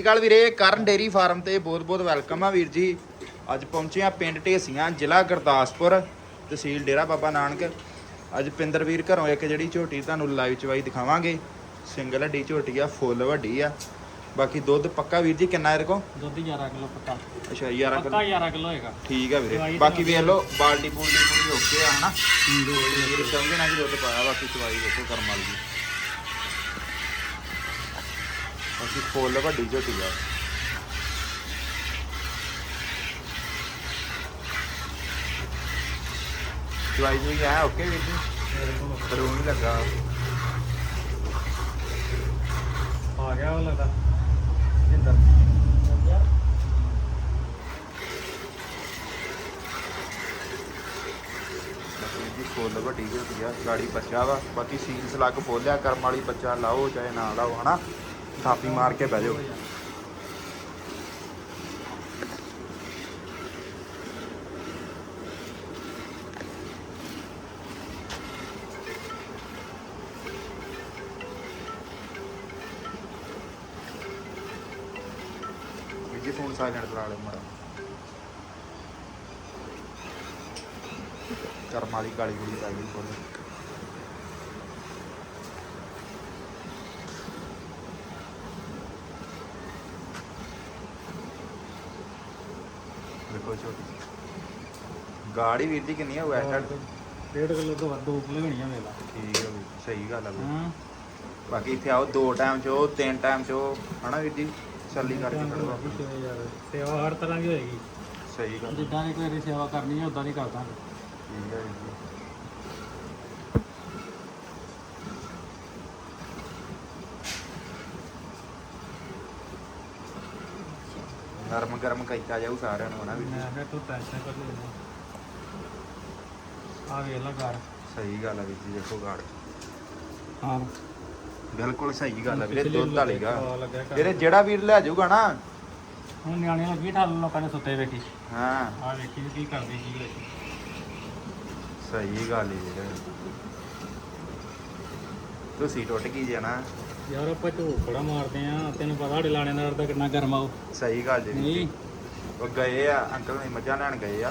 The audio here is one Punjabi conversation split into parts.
ਅਕਾਲ ਵੀਰੇ ਕਰਨ ਡੇਰੀ ਫਾਰਮ ਤੇ ਬਹੁਤ ਬਹੁਤ ਵੈਲਕਮ ਆ ਵੀਰ ਜੀ। ਅੱਜ ਪਹੁੰਚੇ ਆ ਪਿੰਡ ਢੇਸੀਆਂ ਜ਼ਿਲ੍ਹਾ ਗੁਰਦਾਸਪੁਰ ਤਹਿਸੀਲ ਡੇਰਾ ਬਾਬਾ ਨਾਨਕ। ਅੱਜ ਪਿੰਦਰ ਵੀਰ ਘਰੋਂ ਇੱਕ ਜਿਹੜੀ ਝੋਟੀ ਤੁਹਾਨੂੰ ਲਾਈਵ ਚਵਾਈ ਦਿਖਾਵਾਂਗੇ। ਸਿੰਗਲ ਹੱਡੀ ਝੋਟੀ ਆ ਫੁੱਲ ਵੱਡੀ ਆ। ਬਾਕੀ ਦੁੱਧ ਪੱਕਾ ਵੀਰ ਜੀ ਕਿੰਨਾ ਇਹਦੇ ਕੋ ਦੁੱਧ 11 ਕਿਲੋ ਪੱਕਾ। ਅੱਛਾ 11 ਪੱਕਾ ਕਿਲੋ 11 ਕਿਲੋ ਹੋਏਗਾ ਠੀਕ ਆ ਵੀਰੇ। ਬਾਕੀ ਵੇਖ ਲਓ ਬਾਲਟੀ ਬੂਲਟੀ ਪੂਰੀ ਓਕੇ ਆ ਹਨਾ? ਵੀਰ ਸਮਝੇ ਨਾ ਕਿ ਦੁੱਧ ਪਾਇਆ ਬਾਕੀ ਚਵਾਈ ਦੇਖੋ ਕਰਮ ਵਾਲੀ। ਬਾਕੀ ਫੁੱਲ ਵੱਡੀ ਝੋਟੀ ਆ। ਚਵਾਈ ਜੀ ਆ ਓਕੇ ਵੀਰ ਜੀ? ਪਰ ਉਹ ਨਹੀਂ ਲੱਗਾ। ਆ ਗਿਆ ਉਹ ਲੱਗਦਾ ਜਿੰਦਰ ਜੀ ਫੁੱਲ ਵੱਡੀ ਆ ਗਾੜੀ ਬੱਚਾ ਵਾ। ਬਾਕੀ ਸੀਲ ਸਲੱਗ ਫੋਲਿਆ ਕਰਮ ਵਾਲੀ ਬੱਚਾ ਲਾਓ ਚਾਹੇ ਨਾ ਲਾਓ ਹਨਾ? ਥਾਪੀ ਮਾਰ ਕੇ ਬਹਿ ਜਾਓ। ਵੀਰ ਜੀ ਫੋਨ ਸਾਇਲੈਂਟ ਕਰਾ ਲਓ ਮਾੜਾ। ਕਰਮ ਵਾਲੀ ਕਾਲੀ ਗੁੜੀ ਪੈ ਗਈ। ਕੋਲ ਦੇਖੋ ਛੋਟੀ ਗਾੜੀ ਵੀਰ ਜੀ ਕਿੰਨੀ ਹੋਇਆ ਹੈ ਡੇਢ ਕਿਲੋ ਤੋਂ ਵੱਧ ਉਪਲੇ ਹੋਣੀਆਂ ਮੇਲਾ ਠੀਕ ਹੈ ਵੀਰ ਸਹੀ ਗੱਲ ਆ ਵੀਰ। ਹਾਂ। ਬਾਕੀ ਇੱਥੇ ਆਓ ਦੋ ਟਾਈਮ ਚੋ ਤਿੰਨ ਟਾਈਮ ਚੋ ਹਨਾ ਵੀਰ ਜੀ? ਸੱਲੀ ਕਰਕੇ ਖੜੋ ਆਪਣੀ। ਸੇਵਾ ਹਰ ਤਰ੍ਹਾਂ ਦੀ ਹੋਏਗੀ। ਸਹੀ ਗੱਲ ਜਿੱਦਾਂ ਦੀ ਕੋਈ ਦੀ ਸੇਵਾ ਕਰਨੀ ਹੈ ਉਦਾਂ ਦੀ ਕਰਦਾ ਠੀਕ ਹੈ ਵੀਰ ਜੀ। ਗਰਮ ਗਰਮ ਕੀਤਾ ਜਾਊ ਸਾਰਿਆਂ ਨੂੰ ਹਨਾ ਜੀ ਮੈਂ ਕਿਹਾ ਤੂੰ ਟੈਨਸ਼ਨ ਕਰ ਲੈ। ਆ ਵੇਖ ਲਾ ਘਰ ਸਹੀ ਗੱਲ ਆ ਵੀਰ ਜੀ ਦੇਖੋ ਗਾੜ। ਹਾਂ। ਬਿਲਕੁਲ ਸਹੀ ਗੱਲ ਆ ਵੀਰੇ ਪਿਛਲੇ ਦੁੱਧ ਵਾਲੀ ਗਾ ਪਾ ਲੱਗਿਆ ਘਰ। ਵੀਰੇ ਜਿਹੜਾ ਵੀਰ ਲੈ ਜਾਊਗਾ ਨਾ। ਹੁਣ ਨਿਆਣੇ ਲੱਗੀ ਠਾਲ ਲੋਕਾਂ ਨੇ ਸੁੱਤੇ ਬੈਠੀ ਹਾਂ। ਆ ਵੇਖੀ ਵੀ ਕੀ ਕਰਦੀ ਸੀ। ਸਹੀ ਗੱਲ ਹੀ ਵੀਰੇ। ਤੁਸੀਂ ਟੁੱਟ ਗਈ ਜਾਣਾ। ਯਾਰ ਆਪਾਂ ਝੂਠ ਬੜਾ ਮਾਰਦੇ ਆ ਤੈਨੂੰ ਪਤਾ ਸਾਡੇ ਲਾਣੇਦਾਰ ਦਾ ਕਿੰਨਾ ਗਰਮ ਆ ਉਹ। ਸਹੀ ਗੱਲ ਜੀ। ਨਹੀਂ। ਉਹ ਗਏ ਆ ਅੰਕਲ ਨੇ ਮੱਝਾਂ ਲੈਣ ਗਏ ਆ।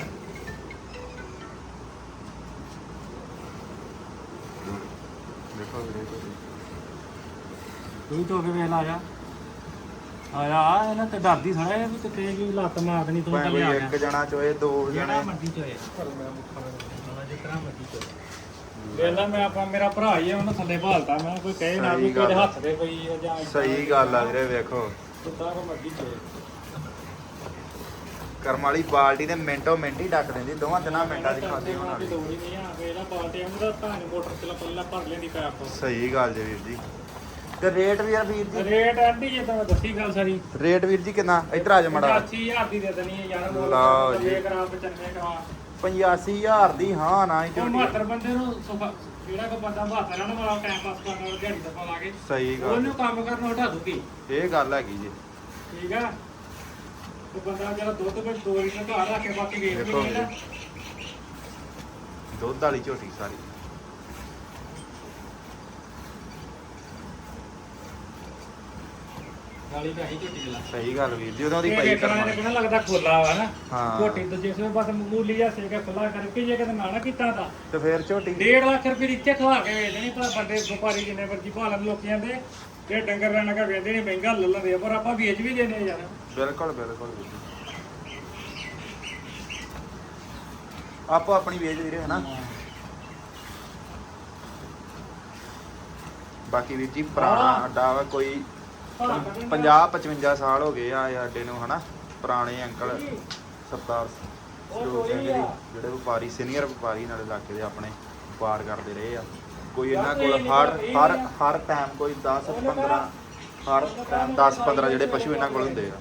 ਦੇਖੋ ਵੀਰੇ। ਤੂੰ ਤੋਂ ਕੇ ਵੇਖ ਲਾ ਜਾ ਆਇਆ ਇਹਨਾਂ ਤੇ ਡਰਦੀ ਥੋੜਾ ਇਹ ਵੀ ਕਿਤੇ ਵੀ ਲੱਤ ਮਾਰ ਦੇਣੀ ਤੂੰ ਭਾਵੇਂ ਕੋਈ ਇੱਕ ਜਣਾ ਚੋਏ ਦੋ ਜਣੇ। ਮਰਜ਼ੀ ਚੋਏ। ਪਰ ਮੈਂ ਮੁੱਖਾ ਮੈਂ ਜਿਤਨਾ ਮਰਜ਼ੀ ਚੋਏ। ਵੇਲਾ ਮੈਂ ਆਪਾਂ ਮੇਰਾ ਭਰਾ ਹੀ ਆ ਉਹਨੂੰ ਥੱਲੇ ਭਾਲਦਾ ਮੈਂ ਕੋਈ ਕਹੇ ਨਾ ਵੀ ਕੋਈ। ਹੱਥ ਦੇ ਆ ਜਾਂ ਸਹੀ ਗੱਲ ਆ ਵੀਰੇ ਵੇਖੋ। ਕਿੱਦਾਂ ਕੋ ਮਰਜ਼ੀ ਚੋਏ ਕਰਮ ਵਾਲੀ ਬਾਲਟੀ ਦੇ ਮਿੰਟੋ ਮਿੰਟ ਹੀ ਡੱਕ ਦਿੰਦੀ ਦੋਵਾਂ ਤਿੰਨਾਂ ਮਿੰਟਾਂ ਦੀ ਖਾਦੀ ਤਾਂ ਪੈਪ ਤੋਂ ਸਹੀ ਗੱਲ ਜੀ ਵੀਰ ਜੀ। ਤੇ ਰੇਟ ਵੀਰ ਵੀਰ ਜੀ? ਰੇਟ ਆਂਟੀ ਜੇ ਤਾਂ ਦੱਸੀ ਗੱਲ ਸਾਰੀ। ਰੇਟ ਵੀਰ ਜੀ ਕਿੰਨਾ? ਇੱਧਰ ਆ ਜਾ ਮੜਾ। 80000 ਦੀ ਦੇ ਦੇਣੀ ਯਾਰ ਲਓ ਜੀ। ਜੀ ਕਰਾ 95 ਕਰਾ 85000 ਦੀ ਹਾਂ ਨਾ ਹੀ ਝੋਟੀ ਬੰਦੇ ਨੂੰ ਜਿਹੜਾ ਕੋ ਬੰਦਾ ਮਹੱਤਰ ਰਹਿਣ ਵਾਲਾ ਟਾਈਮ ਪਾਸ ਕਰਨ ਵਾਲਾ ਦਿਹਾੜੀ ਦਾ ਲਾ ਕੇ ਸਹੀ ਗੱਲ। ਉਹਨੂੰ ਕੰਮ ਕਰਨਾ ਹਟਾ ਦੂਗੀ ਇਹ ਗੱਲ ਹੈਗੀ ਜੀ। ਠੀਕ ਆ? ਬੰਦਾ ਜਿਹੜਾ ਦੁੱਧ ਵਿੱਚ ਦੋ ਲੀਟਰ ਘਰ ਰੱਖ ਕੇ ਬਾਕੀ ਵੇਚ ਦੇਖੋ ਵੀ ਦੁੱਧ ਵਾਲੀ ਝੋਟੀ ਸਾਰੀ। ਗਾਲੀ ਤਾਂ ਹੀ ਝੋਟੀ ਲਾ ਸਹੀ ਗੱਲ ਵੀਰ ਜੀ ਉਦੋਂ ਦੀ ਇਹ ਪਈ ਦੇਖਣਾ ਕਰਮ ਨੇ ਕਿਹਨਾਂ ਲੱਗਦਾ ਖੋਲਾ ਵਾ ਨਾ। ਹਾਂ। ਝੋਟੀ ਤੋਂ ਜਿਸ ਵੇਲੇ ਬਸ ਮੂਲੀ ਜਾਂ ਸੇਕਾ ਖੁੱਲਾ ਕਰਕੇ ਜੇ ਕਿਤੇ ਨਾ ਨਾ ਕੀਤਾ ਤਾਂ। ਤੇ ਫੇਰ ਝੋਟੀ 1.5 ਲੱਖ ਰੁਪਏ ਦੀ ਇੱਥੇ ਖਵਾ ਕੇ ਵੇਚ ਦੇਣੀ ਪਰ ਬੰਦੇ ਵਪਾਰੀ ਜਿੰਨੇ ਮਰਜ਼ੀ ਭਾਲਣ ਲੋਕੀ ਆਂਦੇ। ਇਹ ਡੰਗਰ ਰਹਿਣ ਕਾ ਵੇਚਦੇ ਨਹੀਂ ਮਹਿੰਗਾ ਲੈ ਲੈਂਦੇ ਆ, ਪਰ ਆਪਾਂ ਵੇਚ ਵੀ ਦੇਣੇ ਯਾਰ। ਬਿਲਕੁਲ ਬਿਲਕੁਲ ਵੀਰ ਜੀ। ਆਪੋ ਆਪਣੀ ਵੇਚ ਵੀਰੇ ਹਨਾ? ਬਾਕੀ ਵੀਰ ਜੀ ਪੁਰਾਣਾ ਅੱਡਾ ਵਾ ਕੋਈ 50 55 ਸਾਲ ਹੋ ਗਏ ਆ ਅੱਡੇ ਨੂੰ ਹਨਾ? ਪੁਰਾਣੇ ਅੰਕਲ ਸਰਦਾਰ ਸਰੂਪ ਸਿੰਘ ਜੀ ਜਿਹੜੇ ਵਪਾਰੀ ਸੀਨੀਅਰ ਵਪਾਰੀ ਨਾਲ ਇਲਾਕੇ ਦੇ ਆਪਣੇ ਵਪਾਰ ਕਰਦੇ ਰਹੇ ਆ। ਕੋਈ ਇਹਨਾਂ ਕੋਲ ਹਰ ਹਰ ਹਰ ਟਾਈਮ ਕੋਈ 10 15 ਹਰ ਟਾਈਮ 10 15 ਜਿਹੜੇ ਪਸ਼ੂ ਇਹਨਾਂ ਕੋਲ ਹੁੰਦੇ ਆ।